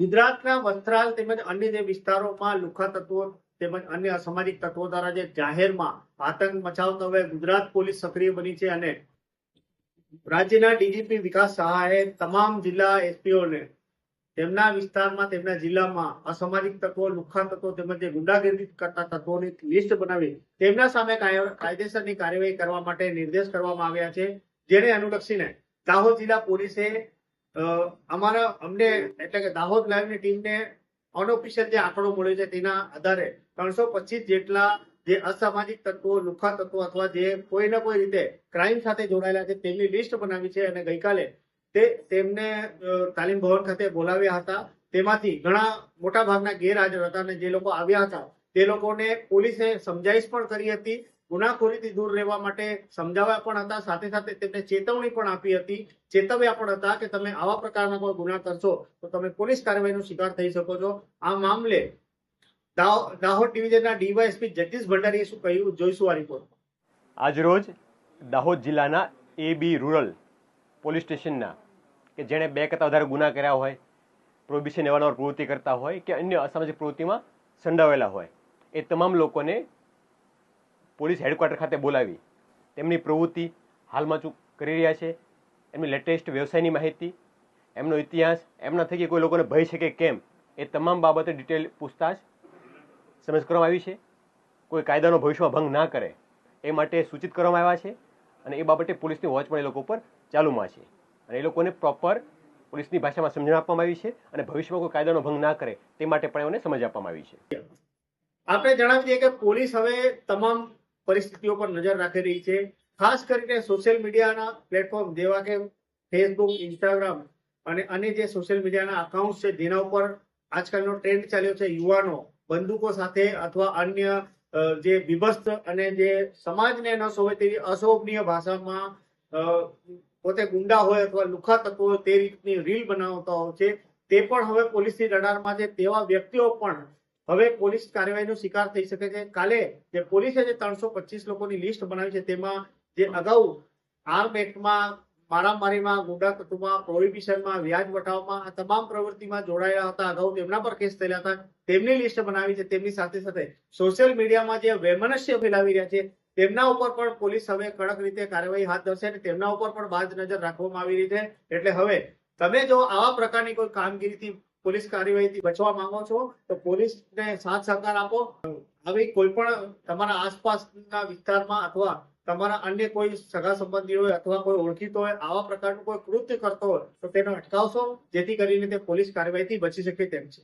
ગુજરાતના વસ્ત્રાલ તેમજ અન્ય જે વિસ્તારોમાં લુખા તત્વો તેમજ અન્ય અસામાજિક તત્વો દ્વારા જે જાહેરમાં આતંક મચાવતા હવે ગુજરાત પોલીસ સક્રિય બની છે અને રાજ્યના ડીજીપી વિકાસ સહાયે તમામ જિલ્લા એસપીઓને તેમના વિસ્તારમાં, તેમના જિલ્લામાં અસામાજિક તત્વો, લુખા તત્વો તેમજ જે ગુંડાગીરી કરતા તત્વોની લિસ્ટ બનાવી તેમના સામે કાયદેસરની કાર્યવાહી કરવા માટે નિર્દેશ કરવામાં આવ્યા છે. જેને અનુલક્ષીને દાહોદ જિલ્લા પોલીસે અમારા અમને, એટલે કે દાહોદ લાઈવની ટીમને અનઓફિશિયલ જે આંકડો મળ્યો છે તેના આધારે ત્રણસો પચીસ જેટલા જે અસામાજિક તત્વો, લુખા તત્વો અથવા જે કોઈ ના કોઈ રીતે ક્રાઇમ સાથે જોડાયેલા છે, તેમની લિસ્ટ બનાવી છે અને ગઈકાલે તે, તેમને તાલીમ ભવન ખાતે બોલાવ્યા હતા. તેમાંથી ઘણા મોટા ભાગના ગેરહાજર હતા અને જે લોકો આવ્યા હતા, તે લોકોને પોલીસે સમજાઈશ પણ કરી હતી. ગુનાખોરીથી દૂર રહેવા માટે સમજાવ્યા પણ હતા. સાથે સાથે તેમને ચેતવણી પણ આપી હતી. ચેતવ્યા પણ હતા કે તમે આવા પ્રકારના કોઈ ગુના કરશો તો તમે પોલીસ કાર્યવાહીનો શિકાર થઈ શકો છો. આ મામલે દાહો- દાહોદ ડિવિઝનના ડીવાયએસપી જગદીશ ભંડારીએ શું કહ્યું જોઈશું આ રિપોર્ટ આજરોજ દાહોદ જિલ્લાના એ બી રૂરલ પોલીસ સ્ટેશનના કે જેણે બે કરતાં વધારે ગુના કર્યા હોય, પ્રોહિબિશન અવારનવાર પ્રવૃત્તિ કરતા હોય કે અન્ય અસામાજિક પ્રવૃત્તિમાં સંડાવેલા હોય, એ તમામ લોકોને પોલીસ હેડક્વાર્ટર ખાતે બોલાવી. તેમની પ્રવૃત્તિ હાલમાં શું કરી રહ્યા છે. એમની લેટેસ્ટ વ્યવસાયની માહિતી, એમનો ઇતિહાસ, એમના થકી કોઈ લોકોને ભય છે કે કેમ, એ તમામ બાબતે ડિટેલ પૂછતાછ સમજ કરવામાં આવી છે. કોઈ કાયદાનો ભવિષ્યમાં ભંગ ના કરે, એ માટે સૂચિત કરવામાં આવ્યા છે અને એ બાબતે પોલીસની વોચ પણ એ લોકો પર ચાલુમાં છે. અને એ લોકોને પ્રોપર પોલીસની ભાષામાં સમજણ આપવામાં આવી છે અને ભવિષ્યમાં કોઈ કાયદાનો ભંગ ના કરે, તે માટે પણ એમને સમજ આપવામાં આવી છે. આપણે જણાવી દઈએ કે પોલીસ હવે તમામ પરિસ્થિતિઓ પર નજર રાખી રહી છે. ખાસ કરીને સોશિયલ મીડિયાના પ્લેટફોર્મ જેવા કે ફેસબુક ઇન્સ્ટાગ્રામ અને અન્ય જે સોશિયલ મીડિયાના અકાઉન્ટ છે, જેના ઉપર આજકાલનો ટ્રેન્ડ ચાલ્યો છે, યુવાનો બંદૂકો સાથે અથવા અન્ય જે વિભસ્ત અને જે સમાજને ન શોભે તેવી અશોભનીય ભાષામાં પોતે ગુંડા હોય અથવા લુખા તત્વો તે રીતની રીલ બનાવતા હોય છે. તે પણ હવે પોલીસની રડારમાં છે. તેવા વ્યક્તિઓ પણ હવે પોલીસ કાર્યવાહીનો શિકાર થઈ શકે છે. કાલે જે પોલીસે જે ત્રણસો પચીસ લોકોની લિસ્ટ બનાવી છે, તેમાં જે અગાઉ આર્મ એક્ટમાં, મારામારીમાં ગુંડા તત્વમાં પ્રોહિબિશનમાં વ્યાજ વટાવમાં આ તમામ પ્રવૃત્તિમાં જોડાયેલા હતા. અગાઉ તેમના પર કેસ થયેલા હતા. તેમની લિસ્ટ બનાવી છે, તેમની સાથે સાથે સોશિયલ મીડિયામાં જે વૈમનસ્ય ફેલાવી રહ્યા છે, તેમના ઉપર પણ પોલીસ હવે કડક રીતે કાર્યવાહી હાથ ધરશે અને તેમના ઉપર પણ બાજ નજર રાખવામાં આવી રહી છે. એટલે હવે તમે જો આવા પ્રકારની કોઈ કામગીરીથી પોલીસ કાર્યવાહીથી બચવા માંગો છો, તો પોલીસને સાથ સહકાર આપો. આવી કોઈ પણ તમારા આસપાસના વિસ્તારમાં અથવા તમારા અન્ય કોઈ સગા સંબંધી હોય અથવા કોઈ ઓળખીતો હોય, આવા પ્રકારનું કોઈ કૃત્ય કરતો હોય, તો તેનો અટકાવશો, જેથી કરીને તે પોલીસ કાર્યવાહીથી બચી શકે તેમ છે.